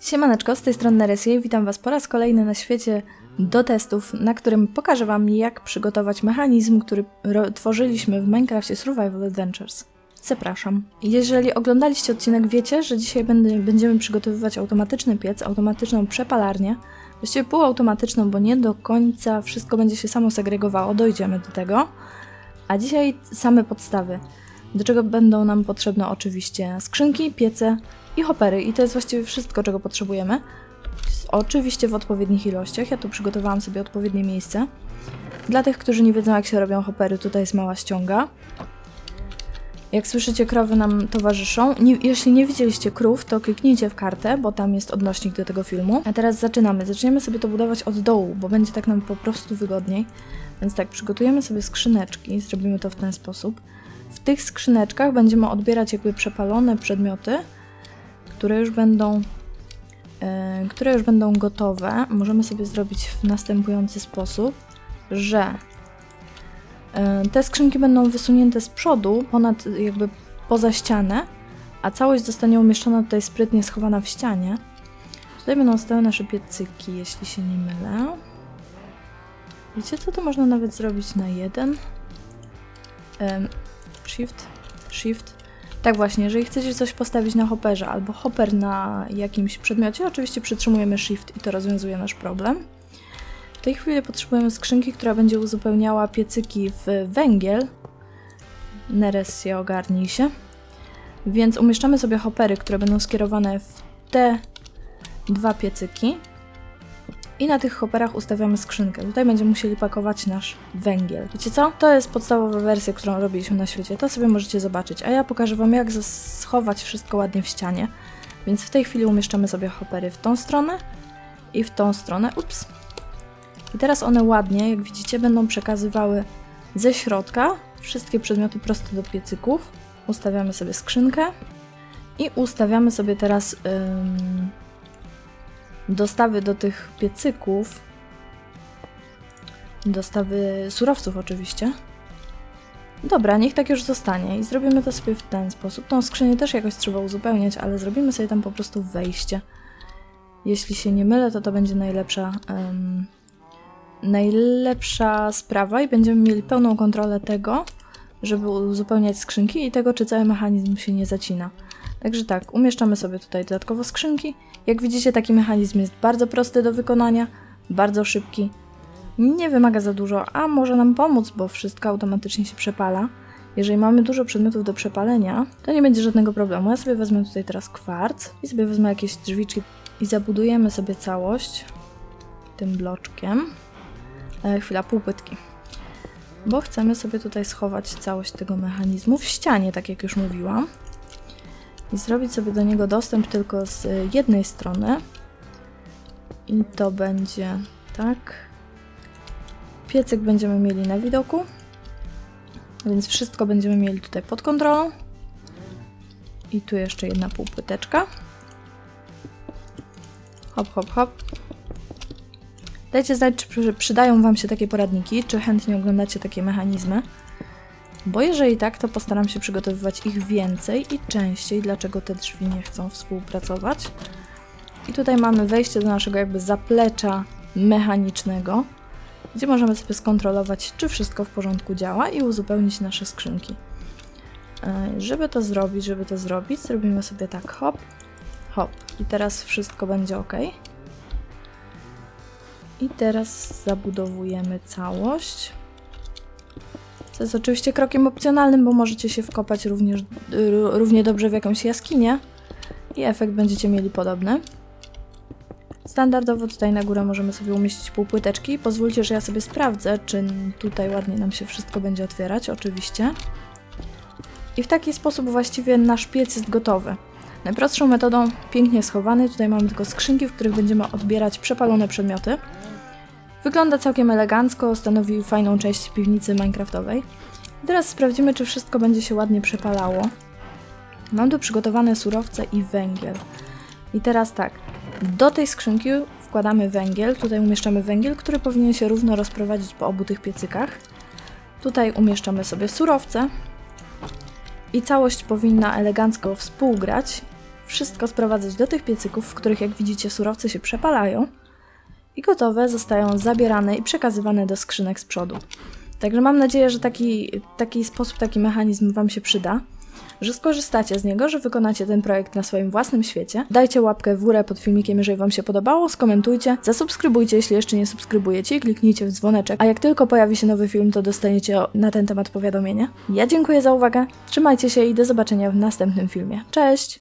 Siemaneczko, z tej strony Neresie. Witam Was po raz kolejny na świecie do testów, na którym pokażę Wam, jak przygotować mechanizm, który tworzyliśmy w Minecrafcie Survival Adventures. Zapraszam. Jeżeli oglądaliście odcinek, wiecie, że dzisiaj będziemy przygotowywać automatyczny piec, automatyczną przepalarnię. Właściwie półautomatyczną, bo nie do końca wszystko będzie się samo segregowało, dojdziemy do tego. A dzisiaj same podstawy. Do czego będą nam potrzebne oczywiście skrzynki, piece i hopery. I to jest właściwie wszystko, czego potrzebujemy. Oczywiście w odpowiednich ilościach. Ja tu przygotowałam sobie odpowiednie miejsce. Dla tych, którzy nie wiedzą, jak się robią hopery, tutaj jest mała ściąga. Jak słyszycie, krowy nam towarzyszą. Nie, jeśli nie widzieliście krów, to kliknijcie w kartę, bo tam jest odnośnik do tego filmu. A teraz zaczynamy. Zaczniemy sobie to budować od dołu, bo będzie tak nam po prostu wygodniej. Więc tak, przygotujemy sobie skrzyneczki, zrobimy to w ten sposób. W tych skrzyneczkach będziemy odbierać jakby przepalone przedmioty, które już będą, e, które już będą gotowe. Możemy sobie zrobić w następujący sposób, że e, te skrzynki będą wysunięte z przodu, ponad jakby poza ścianę, a całość zostanie umieszczona tutaj sprytnie schowana w ścianie. Tutaj będą stały nasze piecyki, jeśli się nie mylę. Wiecie co, to można nawet zrobić na jeden. Shift, shift. Tak właśnie, jeżeli chcecie coś postawić na hopperze albo hopper na jakimś przedmiocie, oczywiście przytrzymujemy shift i to rozwiązuje nasz problem. W tej chwili potrzebujemy skrzynki, która będzie uzupełniała piecyki w węgiel. Neres się ogarnij się. Więc umieszczamy sobie hoppery, które będą skierowane w te dwa piecyki. I na tych hopperach ustawiamy skrzynkę. Tutaj będziemy musieli pakować nasz węgiel. Wiecie co? To jest podstawowa wersja, którą robiliśmy na świecie. To sobie możecie zobaczyć. A ja pokażę Wam, jak schować wszystko ładnie w ścianie. Więc w tej chwili umieszczamy sobie hoppery w tą stronę i w tą stronę. Ups. I teraz one ładnie, jak widzicie, będą przekazywały ze środka wszystkie przedmioty prosto do piecyków. Ustawiamy sobie skrzynkę i ustawiamy sobie teraz ym, dostawy do tych piecyków, dostawy surowców oczywiście. Dobra, niech tak już zostanie i zrobimy to sobie w ten sposób. Tą skrzynię też jakoś trzeba uzupełniać, ale zrobimy sobie tam po prostu wejście. Jeśli się nie mylę, to to będzie najlepsza, em, najlepsza sprawa i będziemy mieli pełną kontrolę tego, żeby uzupełniać skrzynki i tego, czy cały mechanizm się nie zacina. Także tak, umieszczamy sobie tutaj dodatkowo skrzynki. Jak widzicie, taki mechanizm jest bardzo prosty do wykonania, bardzo szybki, nie wymaga za dużo, a może nam pomóc, bo wszystko automatycznie się przepala. Jeżeli mamy dużo przedmiotów do przepalenia, to nie będzie żadnego problemu. Ja sobie wezmę tutaj teraz kwarc i sobie wezmę jakieś drzwiczki i zabudujemy sobie całość tym bloczkiem. E, chwila, półpytki. Bo chcemy sobie tutaj schować całość tego mechanizmu w ścianie, tak jak już mówiłam i zrobić sobie do niego dostęp tylko z y, jednej strony. I to będzie tak. Piecyk będziemy mieli na widoku, więc wszystko będziemy mieli tutaj pod kontrolą. I tu jeszcze jedna półpyteczka. Hop, hop, hop. Dajcie znać, czy przy- przydają Wam się takie poradniki, czy chętnie oglądacie takie mechanizmy. Bo jeżeli tak, to postaram się przygotowywać ich więcej i częściej, dlaczego te drzwi nie chcą współpracować. I tutaj mamy wejście do naszego jakby zaplecza mechanicznego, gdzie możemy sobie skontrolować, czy wszystko w porządku działa i uzupełnić nasze skrzynki. E, Żeby to zrobić, żeby to zrobić, zrobimy sobie tak hop, hop. I teraz wszystko będzie ok. I teraz zabudowujemy całość. Co jest oczywiście krokiem opcjonalnym, bo możecie się wkopać również, r- równie dobrze w jakąś jaskinię i efekt będziecie mieli podobny. Standardowo tutaj na górę możemy sobie umieścić półpłyteczki. Pozwólcie, że ja sobie sprawdzę, czy tutaj ładnie nam się wszystko będzie otwierać, oczywiście. I w taki sposób właściwie nasz piec jest gotowy. Najprostszą metodą, pięknie schowany, tutaj mamy tylko skrzynki, w których będziemy odbierać przepalone przedmioty. Wygląda całkiem elegancko, stanowi fajną część piwnicy minecraftowej. Teraz sprawdzimy, czy wszystko będzie się ładnie przepalało. Mam tu przygotowane surowce i węgiel. I teraz tak, do tej skrzynki wkładamy węgiel, tutaj umieszczamy węgiel, który powinien się równo rozprowadzić po obu tych piecykach. Tutaj umieszczamy sobie surowce i całość powinna elegancko współgrać wszystko sprowadzać do tych piecyków, w których jak widzicie surowce się przepalają i gotowe zostają zabierane i przekazywane do skrzynek z przodu. Także mam nadzieję, że taki, taki sposób, taki mechanizm Wam się przyda, że skorzystacie z niego, że wykonacie ten projekt na swoim własnym świecie. Dajcie łapkę w górę pod filmikiem, jeżeli Wam się podobało, skomentujcie, zasubskrybujcie, jeśli jeszcze nie subskrybujecie i kliknijcie w dzwoneczek, a jak tylko pojawi się nowy film, to dostaniecie na ten temat powiadomienie. Ja dziękuję za uwagę, trzymajcie się i do zobaczenia w następnym filmie. Cześć!